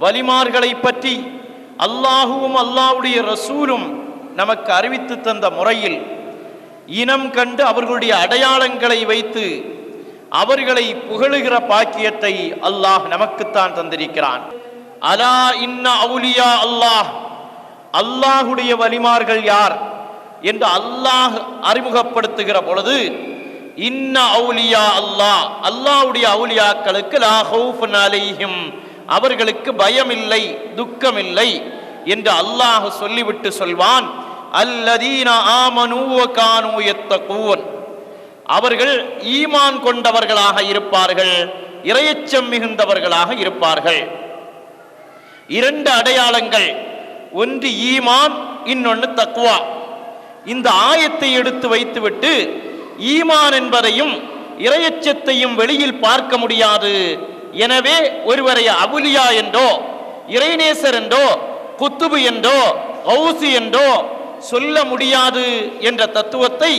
வலிமார்களை பற்றி அல்லாஹுவும் அல்லாஹ்வுடைய ரசூலும் நமக்கு அறிவித்து தந்த முறையில் இனம் கண்டு அவர்களுடைய அடையாளங்களை வைத்து அவர்களை புகழுகிற பாக்கியத்தை அல்லாஹ் நமக்குத்தான் தந்திருக்கிறான். அலா இன்ன அவுலியா அல்லாஹ் அல்லாஹுடைய வலிமார்கள் யார் என்று அல்லாஹ் அறிமுகப்படுத்துகிற பொழுது இன்ன அவுலியா அல்லாஹ் அல்லாஹுடைய அவுலியாக்களுக்கு லா ஹவுஃபுன் அலைஹிம் அவர்களுக்கு பயமில்லை துக்கமில்லை என்று அல்லாஹ் சொல்லிவிட்டு சொல்வான் அல்லதீன ஆமனு வ அவர்கள் ஈமான் கொண்டவர்களாக இருப்பார்கள் இரையச்சம் மிகுந்தவர்களாக இருப்பார்கள். இரண்டு அடையாளங்கள் ஒன்று ஈமான் இன்னொன்று தக்குவா இந்த ஆயத்தை எடுத்து வைத்துவிட்டு ஈமான் என்பதையும் இரையச்சத்தையும் வெளியில் பார்க்க முடியாது. எனவே ஒருவரை அவுலியா என்றோ இறைநேசர் என்றோ குத்துபு என்றோ ஹவுசி என்றோ சொல்ல முடியாது என்ற தத்துவத்தை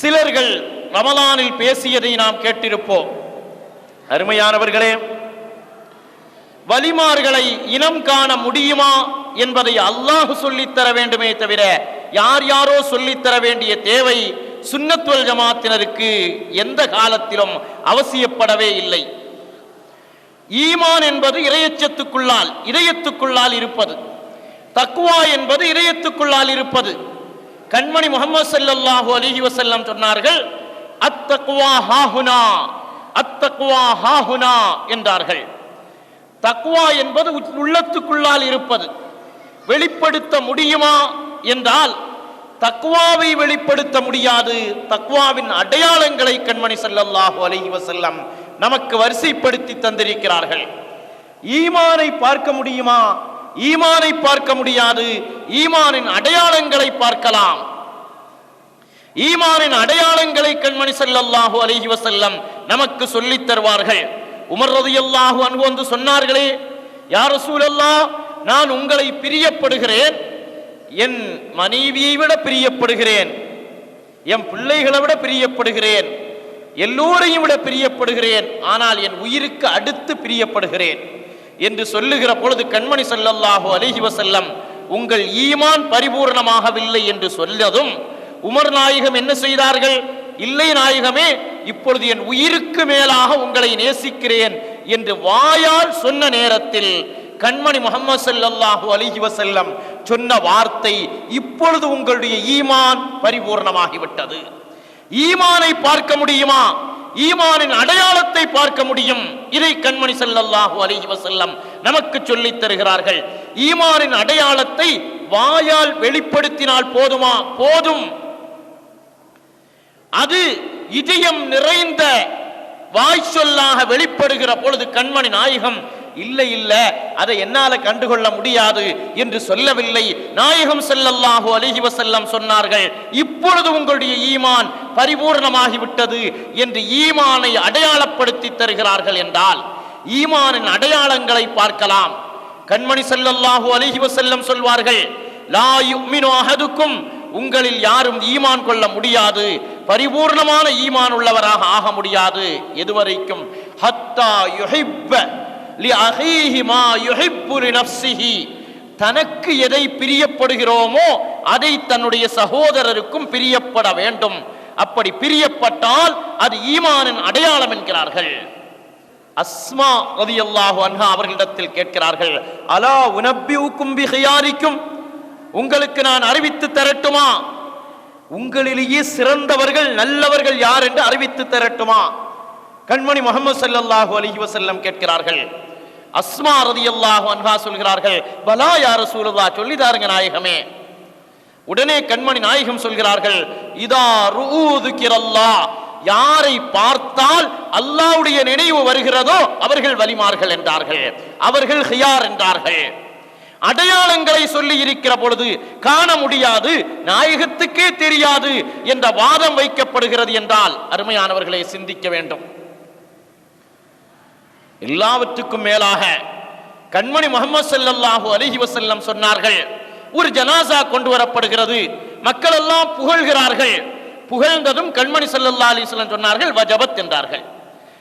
சிலர்கள் ரமலானில் பேசியதை நாம் கேட்டிருப்போம். அருமையானவர்களே வலிமார்களை இனம் காண முடியுமா என்பதை அல்லாஹு சொல்லித்தர வேண்டுமே தவிர யார் யாரோ சொல்லித்தர வேண்டிய தேவை சுன்னத்துவல் ஜமாத்தினருக்கு எந்த காலத்திலும் அவசியப்படவே இல்லை. ஈமான் என்பது இறையச்சத்துக்குள்ளால் இதயத்துக்குள்ளால் இருப்பது. தக்குவா என்பது இதயத்துக்குள்ளால் இருப்பது. கண்மணி முகமது சல்லாஹூ அலிஹி வசல்லம் சொன்னார்கள் அத்தக்குவா ஹாஹுனா அத்தக்குவா ஹாஹுனா என்றார்கள். தக்குவா என்பது உள்ளத்துக்குள்ளால் இருப்பது. வெளிப்படுத்த முடியுமா என்றால் தக்குவாவை வெளிப்படுத்த முடியாது. தக்குவாவின் அடையாளங்களை கண்மணி ஸல்லல்லாஹு அலிஹி வசல்லம் நமக்கு வரிசைப்படுத்தி தந்திருக்கிறார்கள். ஈமானை பார்க்க முடியுமா? ஈமானை பார்க்க முடியாது. ஈமானின் அடையாளங்களை பார்க்கலாம். ஈமானின் அடையாளங்களை கண்மணி செல்லல்லாஹு அலஹி வசல்லம் நமக்கு சொல்லித் தருவார்கள். உமர் ரலியல்லாஹு அன்பு வந்து சொன்னார்களே யார் சூழல்லா நான் உங்களை பிரியப்படுகிறேன். என் மனைவியை விட பிரியப்படுகிறேன். என் பிள்ளைகளை விட பிரியப்படுகிறேன். எல்லோரையும் விட பிரியப்படுகிறேன் ஆனால் என் உயிருக்கு அடுத்து பிரியப்படுகிறேன் என்று சொல்லுகிற பொழுது கண்மணி ஸல்லல்லாஹு அலிஹி வசல்லம் உங்கள் ஈமான் பரிபூர்ணமாகவில்லை என்று சொல்லதும் உமர் நாயகம் என்ன செய்தார்கள்? இல்லை நாயகமே இப்பொழுது என் உயிருக்கு மேலாக உங்களை நேசிக்கிறேன் என்று வாயால் சொன்ன நேரத்தில் கண்மணி முகமது சல்லாஹூ அலிஹி வசல்லம் சொன்ன வார்த்தை இப்பொழுது உங்களுடைய ஈமான் பரிபூர்ணமாகிவிட்டது. ஈமானை பார்க்க முடியுமா? ஈமானின் அடையாளத்தை பார்க்க முடியும்? இதை கண்மணி செல்லல்லாஹு அலைஹி வசல்லம் நமக்கு சொல்லித் தருகிறார்கள். ஈமானின் அடையாளத்தை வாயால் வெளிப்படுத்தினால் போதுமா? போதும். அது இதயம் நிறைந்த வாய் சொல்லாக வெளிப்படுகிற பொழுது கண்மணி நாயகம் இல்லை இல்லை அதை என்னால கண்டுகொள்ள முடியாது என்று சொல்லவில்லை. நாயகம் செல்லல்லாஹோ அலைஹி வசல்லம் சொன்னார்கள் இப்பொழுது உங்களுடைய ஈமான் பரிபூர்ணமாகிவிட்டது என்று ஈமானை அடையாளப்படுத்தி தருகிறார்கள் என்றால் ஈமானின் அடையாளங்களை பார்க்கலாம். கண்மணி செல்லல்லாஹோ அலைஹி வசல்லம் சொல்வார்கள் லா யுமினு அஹதுக்கும் உங்களில் யாரும் ஈமான் கொள்ள முடியாது. பரிபூர்ணமான ஈமான் உள்ளவராக ஆக முடியாது. எதுவரைக்கும் ஹத்தா யுஹிப்ப லி மா தனக்கு எதை பிரியப்படுகிறோமோ அதை தன்னுடைய சகோதரருக்கும் பிரியப்பட வேண்டும். அப்படி பிரியப்பட்டால் அது ஈமானின் அடையாளம் என்கிறார்கள். அஸ்மா ரலியல்லாஹு அன்ஹா அவர்களிடத்தில் கேட்கிறார்கள் அலா உனப்பியுக்கும் பிஹியாரிக்கும் உங்களுக்கு நான் அறிவித்து தரட்டுமா? உங்களிலேயே சிறந்தவர்கள் நல்லவர்கள் யார் என்று அறிவித்து தரட்டுமா? கண்மணி முகமது சல்லாஹூ அலைஹி வசல்லம் கேட்கிறார்கள் அஸ்மா ரதி ரலியல்லாஹு அன்ஹா சொல்கிறார்கள் பலா யார சூழலா சொல்லிதாருங்க நாயகமே. உடனே கண்மணி நாயகம் சொல்கிறார்கள் இதா ரூதுக்கிரல்லா யாரை பார்த்தால் அல்லாவுடைய நினைவு வருகிறதோ அவர்கள் வலிமார்கள் என்றார்கள் அவர்கள் ஹியார் என்றார்கள். அடையாளங்களை சொல்லி இருக்கிற பொழுது காண முடியாது நாயகத்துக்கே தெரியாது என்ற வாதம் வைக்கப்படுகிறது என்றால் அருமையானவர்களை சிந்திக்க வேண்டும். எல்லாவற்றுக்கும் மேலாக கண்மணி முகமது சல்லாஹூ அலைஹி வசல்லம் சொன்னார்கள் ஒரு ஜனாசா கொண்டு வரப்படுகிறது. மக்கள் எல்லாம் புகழ்கிறார்கள். புகழ்ந்ததும் கண்மணி சல்லல்லா அலிஸ்லம் சொன்னார்கள் வஜபத் என்றார்கள்.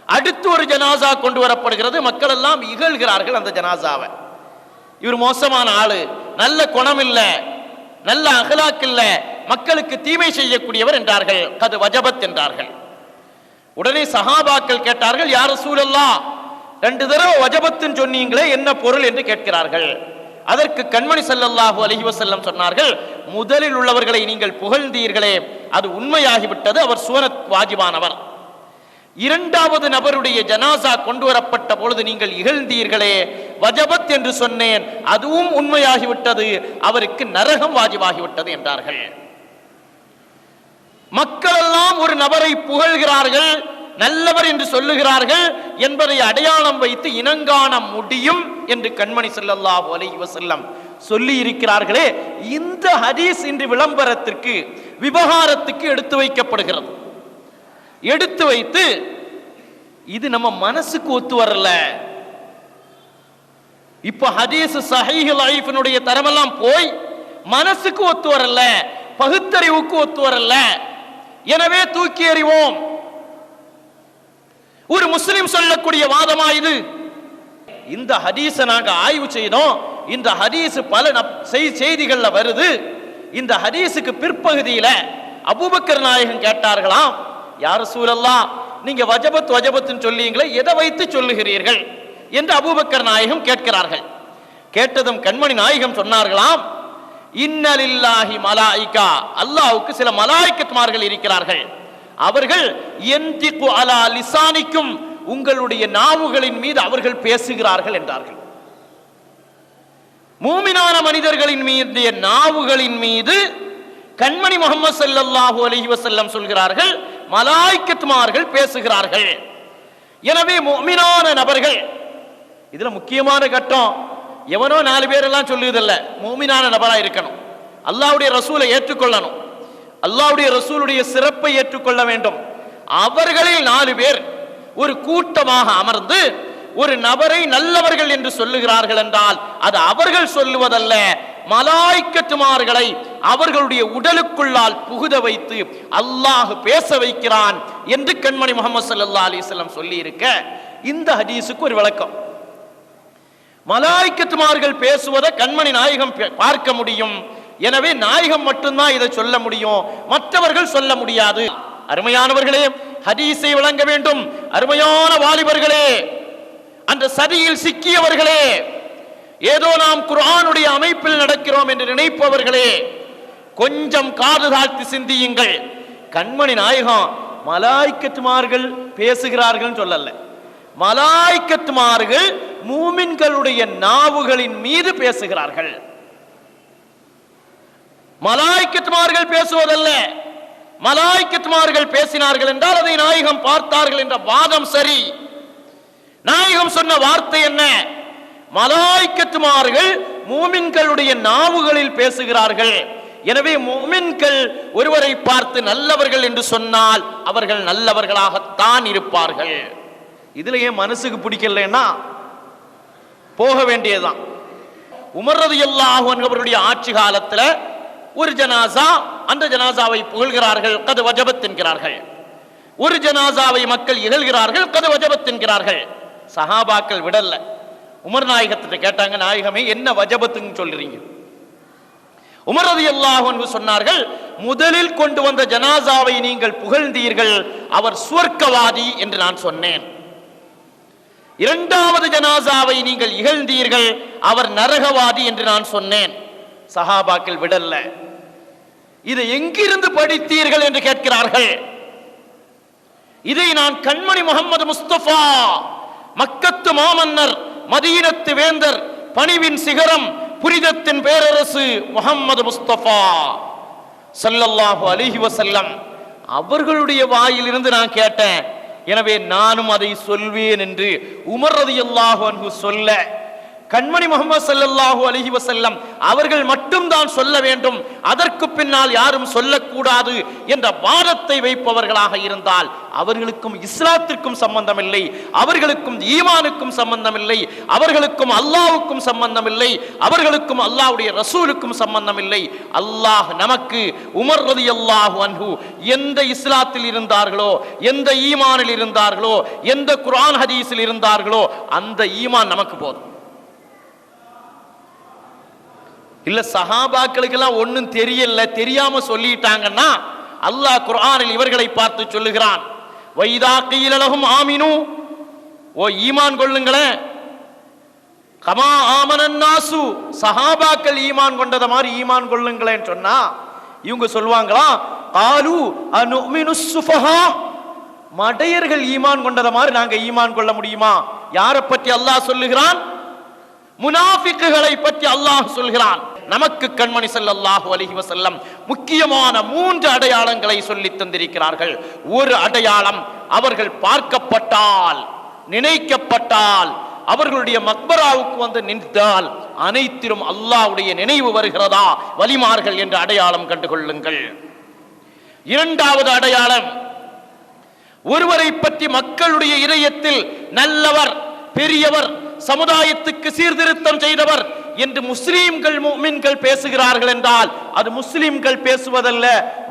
அடுத்து ஒரு ஜனாசா கொண்டு வரப்படுகிறது. மக்கள் எல்லாம் இகழ்கிறார்கள் அந்த ஜனாசாவை. இவர் மோசமான ஆளு. நல்ல குணம் இல்ல நல்ல அகலாக்கு இல்ல மக்களுக்கு தீமை செய்யக்கூடியவர் என்றார்கள். அது வஜபத் என்றார்கள். உடனே சஹாபாக்கள் கேட்டார்கள் யார் சூழல்லா ரெண்டு தடவை வஜபத்துன்னு சொன்னீங்களே என்ன பொருள் என்று கேட்கிறார்கள். அதற்கு கண்மணி செல்லல்லாஹு அலஹி வசல்லம் சொன்னார்கள் முதலில் உள்ளவர்களை நீங்கள் புகழ்ந்தீர்களே அது உண்மையாகிவிட்டது அவர் சூரத் வாஜிபானவர். இரண்டாவது நபருடைய ஜனாசா கொண்டு வரப்பட்ட பொழுது நீங்கள் இகழ்ந்தீர்களே வஜபத் என்று சொன்னேன் அதுவும் உண்மையாகிவிட்டது அவருக்கு நரகம் வாஜிபாகிவிட்டது என்றார்கள். மக்கள் எல்லாம் ஒரு நபரை புகழ்கிறார்கள் நல்லவர் என்று சொல்லுகிறார்கள் என்பதை அடையாளம் வைத்து இனங்காண முடியும் என்று கண்மணி ஸல்லல்லாஹு அலைஹி வசல்லம் சொல்லி இருக்கிறார்களே இந்த ஹதீஸ் இன்று விளம்பரத்திற்கு விவகாரத்துக்கு எடுத்து வைக்கப்படுகிறது. எடுத்து வைத்து இது நம்ம மனசுக்கு ஒத்து வரல. இப்ப ஹதீஸ் சஹீஹ் லைஃபினுடைய தரமெல்லாம் போய் மனசுக்கு ஒத்து வரல பகுத்தறிவுக்கு ஒத்து வரல. எனவே தூக்கி எறிவோம். ஒரு முஸ்லிம் சொல்லக்கூடிய வாதமா இது? இந்த ஹதீஸை நாங்க ஆய்வு செய்தோம். இந்த ஹதீஸ் பல நப்- செய்திகள்ல வருது. இந்த ஹதீஸுக்கு பிற்பகுதியில அபூபக்கர் நாயகம் கேட்டார்களாம். யார் சூழல்லாம் நீங்க வஜபத் வஜபத்துன்னு சொல்லீங்களே எதை வைத்து சொல்லுகிறீர்கள்? என்று அபூபக்கர் நாயகம் கேட்கிறார்கள். கேட்டதும் கண்மணி நாயகம் சொன்னார்களாம் இன்னலில்லாஹி மலாய்கா. அல்லாவுக்கு சில மலாய்க்கத்மார்கள் இருக்கிறார்கள். அவர்கள் என்திகு அலா லிசானிக்கும் உங்களுடைய நாவுகளின் மீது அவர்கள் பேசுகிறார்கள் என்றார்கள். மூமினான மனிதர்களின் மீது நாவுகளின் மீது கண்மணி முகமது சல்லாஹூ அலஹி வசல்லம் சொல்கிறார்கள் மலாய்க்கத்துமார்கள் பேசுகிறார்கள். எனவே மூமினான நபர்கள் இதுல முக்கியமான கட்டம் எவனோ நாலு பேரெல்லாம் சொல்லுவதில்லை மூமினான நபரா இருக்கணும். அல்லாவுடைய ரசூலை ஏற்றுக்கொள்ளணும். அல்லாவுடைய ரசூலுடைய சிறப்பை ஏற்றுக்கொள்ள வேண்டும். அவர்களில் நாலு பேர் ஒரு கூட்டமாக அமர்ந்து ஒரு நபரை நல்லவர்கள் என்று சொல்லுகிறார்கள் என்றால் அது அவர்கள் சொல்லுவதல்ல மலாய்க்கத்துமார்களை அவர்களுடைய உடலுக்குள்ளால் புகுத வைத்து அல்லாஹ் பேச வைக்கிறான் என்று கண்மணி முகமது சல்லா அலிஸ்லாம் சொல்லி இருக்க இந்த ஹதீஸுக்கு ஒரு விளக்கம். மலாய்க்கத்துமார்கள் பேசுவதை கண்மணி நாயகம் பார்க்க முடியும். எனவே நாயகம் மட்டும்தான் இதை சொல்ல முடியும். மற்றவர்கள் சொல்ல முடியாது. அருமையானவர்களே ஹதீஸை வழங்க வேண்டும். அருமையான வாலிபர்களே அந்த சதியில் சிக்கியவர்களே ஏதோ நாம் குரானுடைய அமைப்பில் நடக்கிறோம் என்று நினைப்பவர்களே கொஞ்சம் காது தாழ்த்தி சிந்தியுங்கள். கண்மணி நாயகம் மலாய்க்கத்துமார்கள் பேசுகிறார்கள் சொல்லல. மலாய்க்கத்துமார்கள் மூமின்களுடைய நாவுகளின் மீது பேசுகிறார்கள். மலாய்க்கத்துமார்கள் பேசுவதல்ல. மலாய்க்கத்துமார்கள் பேசினார்கள் என்றால் அதை நாயகம் பார்த்தார்கள் என்ற வாதம் சரி. நாயகம் சொன்ன வார்த்தை என்ன? மலாய்க்கத்துமார்கள் மூமின்களுடைய நாவுகளில் பேசுகிறார்கள். எனவே மூமின்கள் ஒருவரை பார்த்து நல்லவர்கள் என்று சொன்னால் அவர்கள் நல்லவர்களாகத்தான் இருப்பார்கள். இதுல ஏன் மனசுக்கு பிடிக்கலன்னா போக வேண்டியதுதான். உமர் ரலியல்லாஹு அன்ஹு அவருடைய ஆட்சி காலத்துல ஒரு ஜனாசா அந்த ஜனாசாவை புகழ்கிறார்கள் கது வஜபத் என்கிறார்கள். ஒரு ஜனாசாவை மக்கள் இகழ்கிறார்கள் கது வஜபத் என்கிறார்கள். சஹாபாக்கள் விடல. உமர் நாயகத்திட்ட கேட்டாங்க நாயகமே என்ன வஜபத்துன்னு சொல்றீங்க? உமரது அல்லாஹ் சொன்னார்கள் முதலில் கொண்டு வந்த ஜனாசாவை நீங்கள் புகழ்ந்தீர்கள் அவர் சுவர்க்கவாதி என்று நான் சொன்னேன். இரண்டாவது ஜனாசாவை நீங்கள் இகழ்ந்தீர்கள் அவர் நரகவாதி என்று நான் சொன்னேன். சஹாபாக்கள் விடல்ல இதை எங்கிருந்து படித்தீர்கள் என்று கேட்கிறார்கள். இதை நான் கண்மணி முகமது முஸ்தபா மக்கத்து மாமன்னர் மதீனத்து வேந்தர் பணிவின் சிகரம் புரிதத்தின் பேரரசு முகம்மது முஸ்தபா சல்லல்லாஹு அலிஹி வசல்லம் அவர்களுடைய வாயிலிருந்து நான் கேட்டேன். எனவே நானும் அதை சொல்வேன் என்று உமர் ரதி அல்லாஹு சொல்ல கண்மணி முகமது ஸல்லல்லாஹு அலஹி வசல்லம் அவர்கள் மட்டும்தான் சொல்ல வேண்டும். அதற்கு பின்னால் யாரும் சொல்லக்கூடாது என்ற வாதத்தை வைப்பவர்களாக இருந்தால் அவர்களுக்கும் இஸ்லாத்திற்கும் சம்பந்தம் இல்லை அவர்களுக்கும் ஈமானுக்கும் சம்பந்தம் இல்லை அவர்களுக்கும் அல்லாவுக்கும் சம்பந்தம் இல்லை அவர்களுக்கும் அல்லாஹ்வுடைய ரசூலுக்கும் சம்பந்தம் இல்லை அல்லாஹ் நமக்கு உமர் ரலியல்லாஹு அன்ஹு எந்த இஸ்லாத்தில் இருந்தார்களோ எந்த ஈமானில் இருந்தார்களோ எந்த குரான் ஹதீஸில் இருந்தார்களோ அந்த ஈமான் நமக்கு போதும். இல்ல சஹாபாக்களுக்கெல்லாம் ஒன்றும் தெரியல தெரியாம சொல்லிட்டாங்கன்னா அல்லாஹ் குர்ஆனில் இவர்களை பார்த்து சொல்லுகிறான். வைதா கீலலகும் ஆமினு. ஓ ஈமான் கொள்ளுங்களேன். கமா ஆமனன் நாசு. சஹாபாக்கள் ஈமான் கொண்டத மாதிரி ஈமான் கொள்ளுங்களேன்னு சொன்னா இவங்க சொல்லுவாங்களா காலு அனுமினு சுஃபஹா. மடையர்கள் ஈமான் கொண்டத மாதிரி நாங்க ஈமான் கொள்ள முடியுமா? யாரை பற்றி அல்லாஹ் சொல்லுகிறான்? முனாஃபிக்குகளை பற்றி அல்லாஹ் சொல்கிறான். நமக்கு கண்மணி செல்லல்லாஹு அலிஹி வசல்லம் முக்கியமான மூன்று அடையாளங்களை சொல்லி தந்திருக்கிறார்கள். ஒரு அடையாளம் அவர்கள் பார்க்கப்பட்டால் நினைக்கப்பட்டால் அவர்களுடைய மக்பராவுக்கு வந்து நின்றால் அனைத்திலும் அல்லாஹ்வுடைய நினைவு வருகிறதா? வலிமார்கள் என்ற அடையாளம் கண்டுகொள்ளுங்கள். இரண்டாவது அடையாளம் ஒருவரை பற்றி மக்களுடைய இதயத்தில் நல்லவர் பெரியவர் சமுதாயத்துக்கு சீர்திருத்தம் செய்தவர் என்று முஸ்லீம்கள் முஃமின்கள் பேசுகிறார்கள் என்றால் அது முஸ்லிம்கள் பேசுவதல்ல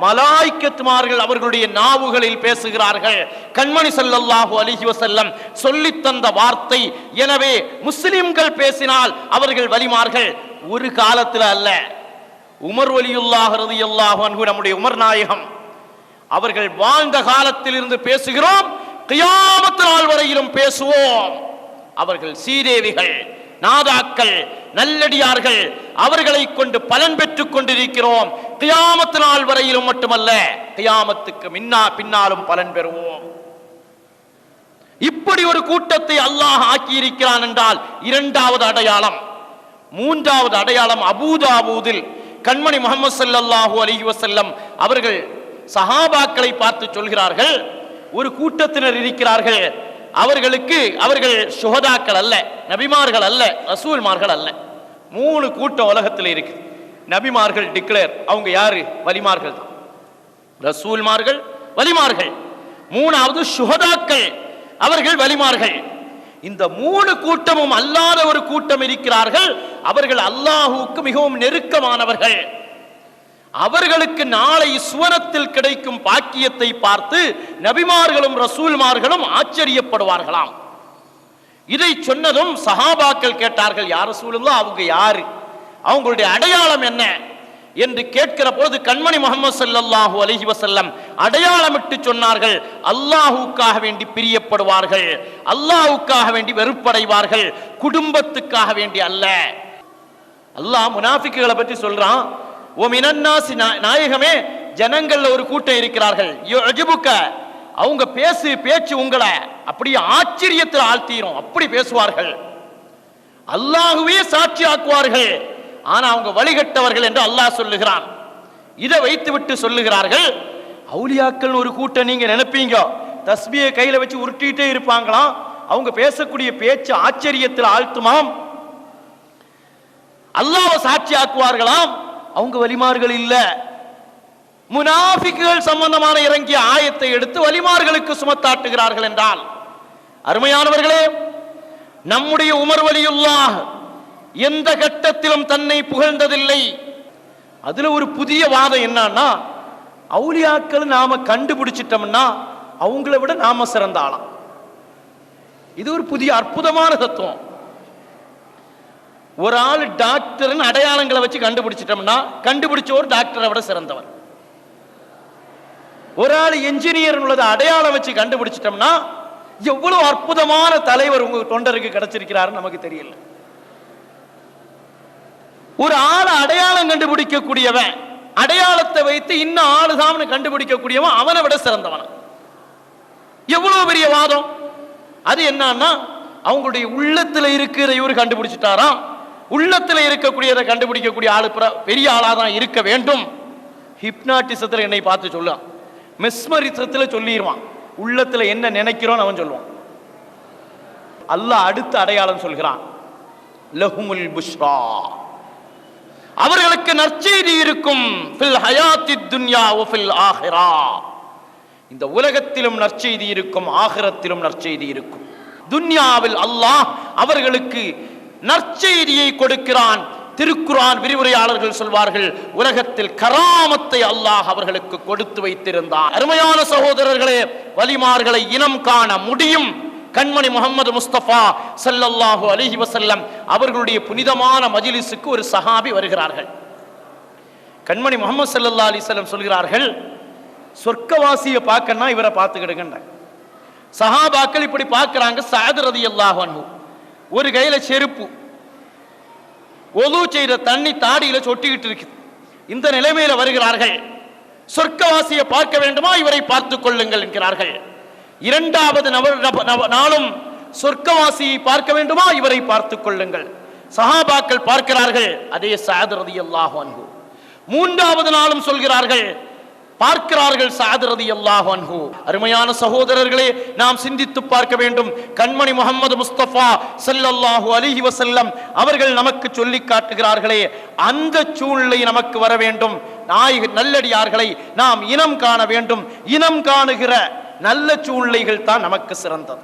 மலாய்க்கத்துமார்கள் அவர்களுடைய நாவுகளில் பேசுகிறார்கள். கண்மணி ஸல்லல்லாஹு அலிஹி வசல்லம் சொல்லித்தந்த வார்த்தை எனவே முஸ்லிம்கள் பேசினால் அவர்கள் வலிமார்கள். ஒரு காலத்தில் அல்ல. உமர் வலியுல்லாஹ் ரலியல்லாஹு அன்பு நம்முடைய உமர் நாயகம். அவர்கள் வாழ்ந்த காலத்தில் இருந்து பேசுகிறோம் கியாமத்து நாள் வரையிலும் பேசுவோம். அவர்கள் சீதேவிகள். நாதாக்கள் நல்லடியார்கள் அவர்களை கொண்டு பலன் பெற்றுக் கொண்டிருக்கிறோம். கியாமத்து நாள் வரையிலும் மட்டுமல்ல கியாமத்துக்கு மின்னா பின்னாலும் பலன் பெறுவோம். இப்படி ஒரு கூட்டத்தை அல்லாஹ் ஆக்கி இருக்கிறான் என்றால் இரண்டாவது அடையாளம் மூன்றாவது அடையாளம் அபூதாபூதில் கண்மணி முகமது சல்லாஹூ அலி வசல்லம் அவர்கள் சஹாபாக்களை பார்த்து சொல்கிறார்கள் ஒரு கூட்டத்தினர் இருக்கிறார்கள் அவர்களுக்கு அவர்கள் சுகதாக்கள் அல்ல நபிமார்கள் அல்ல ரசூல்மார்கள் அல்ல. மூணு கூட்டம் உலகத்தில் இருக்கு. நபிமார்கள் டிக்ளேர் அவங்க யாரு? வலிமார்கள் தான். ரசூல்மார்கள் வலிமார்கள். மூணாவது சுகதாக்கள் அவர்கள் வலிமார்கள். இந்த மூணு கூட்டமும் அல்லாத ஒரு கூட்டம் இருக்கிறார்கள். அவர்கள் அல்லாஹுக்கு மிகவும் நெருக்கமானவர்கள். அவர்களுக்கு நாளை சுவனத்தில் கிடைக்கும் பாக்கியத்தை பார்த்து நபிமார்களும் ரசூல்மார்களும் ஆச்சரியப்படுவார்களாம். இதை சொன்னதும் சஹாபாக்கள் கேட்டார்கள் யார் சூழலோ அவங்க யாரு? அவங்களுடைய அடையாளம் என்ன? என்று கேட்கிற பொழுது கண்மணி முகமது சல்லாஹூ அலஹி வசல்லம் அடையாளமிட்டு சொன்னார்கள் அல்லாஹுக்காக வேண்டி பிரியப்படுவார்கள் அல்லாஹுக்காக வேண்டி வெறுப்படைவார்கள் குடும்பத்துக்காக வேண்டி அல்ல. அல்லாஹ் முனாஃபிக்குகளை பற்றி சொல்றான் ஓ மினன்னாசி நா- நாயகமே ஜனங்கள்ல ஒரு கூட்டம் இருக்கிறார்கள். யுஜிபுக்க அவங்க பேசு பேச்சு உங்களை அப்படியே ஆச்சரியத்தில் ஆழ்த்தீரும். அப்படி பேசுவார்கள். அல்லாஹுவே சாட்சி ஆக்குவார்கள் ஆனா அவங்க வழிகட்டவர்கள் என்று அல்லாஹ் சொல்லுகிறான். இதை வைத்துவிட்டு சொல்லுகிறார்கள் அவுலியாக்கள் ஒரு கூட்டம் நீங்க நினைப்பீங்க. தஸ்பியை கையில வச்சு உருட்டிட்டே இருப்பாங்களாம். அவங்க பேசக்கூடிய பேச்சு ஆச்சரியத்தில் ஆழ்த்துமாம். அல்லாஹ் சாட்சி ஆக்குவார்களாம் அவங்க வலிமார்கள் இல்ல. முனாஃபிக்குகள் சம்பந்தமான இறங்கிய ஆயத்தை எடுத்து வலிமார்களுக்கு சுமத்தாட்டுகிறார்கள் என்றால் அருமையானவர்களே நம்முடைய உமர் வலியுல்லாஹ் எந்த கட்டத்திலும் தன்னை புகழ்ந்ததில்லை. அதுல ஒரு புதிய வாதம் என்னன்னா அவுலியாக்கள் நாம கண்டுபிடிச்சிட்டோம்னா அவங்கள விட நாம சிறந்தாளாம் இது ஒரு புதிய அற்புதமான தத்துவம். ஒரு ஆள் டாக்டர்னு அடையாளங்களை வச்சு கண்டுபிடிச்சிட்டோம்னா கண்டுபிடிச்சவர் டாக்டரை விட சிறந்தவர். ஒரு ஆள் என்ஜினியர் உள்ளதை அடையாளம் வச்சு கண்டுபிடிச்சிட்டோம்னா எவ்வளவு அற்புதமான தலைவர் உங்க தொண்டருக்கு கிடைச்சிருக்கிறாருன்னு நமக்கு தெரியல. ஒரு ஆள் அடையாளம் கண்டுபிடிக்கக்கூடியவன் அடையாளத்தை வைத்து இன்னும் ஆளுதாம்னு கண்டுபிடிக்கக்கூடியவன் அவனை விட சிறந்தவன். எவ்வளவு பெரிய வாதம்? அது என்னன்னா அவங்களுடைய உள்ளத்துல இருக்கிற இவர் கண்டுபிடிச்சிட்டாராம். உள்ளத்துல இருக்கக்கூடியதை கண்டுபிடிக்கக்கூடிய ஆளு பெரிய ஆளாக தான் இருக்க வேண்டும். ஹிப்னாட்டிசத்துல என்னை பார்த்து சொல்லுவான். மெஸ்மரிசத்துல சொல்லிடுவான் உள்ளத்துல என்ன நினைக்கிறோன்னு அவன் சொல்லுவான். அல்லாஹ் அடுத்த அடையாளம் சொல்கிறான். லஹுமுல் புஷ்ரா. அவர்களுக்கு நற்செய்தி இருக்கும். ஃபில் ஹயாத்தி துன்யா ஃபில் ஆஹிரா. இந்த உலகத்திலும் நற்செய்தி இருக்கும் ஆகிரத்திலும் நற்செய்தி இருக்கும். துன்யாவில் அல்லாஹ் அவர்களுக்கு நற்செய்தியை கொடுக்கிறான். திருக்குரான் விரிவுரையாளர்கள் சொல்வார்கள் உலகத்தில் கராமத்தை அல்லாஹ் அவர்களுக்கு கொடுத்து வைத்திருந்தார். அருமையான சகோதரர்களே வலிமார்களை இனம் காண முடியும். கண்மணி முகமது முஸ்தபா ஸல்லல்லாஹு அலிஹி வசல்லம் அவர்களுடைய புனிதமான மஜிலிசுக்கு ஒரு சஹாபி வருகிறார்கள். கண்மணி முகமது ஸல்லல்லாஹு அலிசல்லம் சொல்கிறார்கள் சொர்க்கவாசியை பார்க்கன்னா இவரை பார்த்துக்கிடுங்கன்ற சஹாபாக்கள் இப்படி பார்க்குறாங்க சாதரதி ரதியல்லாஹு அன்ஹு. ஒரு கையில செருப்பு. ஒது செய்த தண்ணி தாடியில சொட்டிக்கிட்டு இருக்கு இந்த நிலைமையில வருகிறார்கள். சொர்க்கவாசியை பார்க்க வேண்டுமா? இவரை பார்த்துக் கொள்ளுங்கள் என்கிறார்கள். இரண்டாவது நபர் நப- நாளும் சொர்க்கவாசியை பார்க்க வேண்டுமா? இவரை பார்த்துக் கொள்ளுங்கள். சஹாபாக்கள் பார்க்கிறார்கள். அதே சாதரதி அல்லாஹ் மூன்றாவது நாளும் சொல்கிறார்கள். பார்க்கிறார்கள் சாதரதி அல்லாஹ் அன்ஹு. அருமையான சகோதரர்களே நாம் சிந்தித்து பார்க்க வேண்டும். கண்மணி முகமது முஸ்தபா செல்லல்லாஹு அலிஹி வசல்லம் அவர்கள் நமக்கு சொல்லி காட்டுகிறார்களே அந்த சூழ்நிலை நமக்கு வர வேண்டும். நாயக நல்லடியார்களை நாம் இனம் காண வேண்டும். இனம் காணுகிற நல்ல சூழ்நிலைகள் தான் நமக்கு சிறந்தது.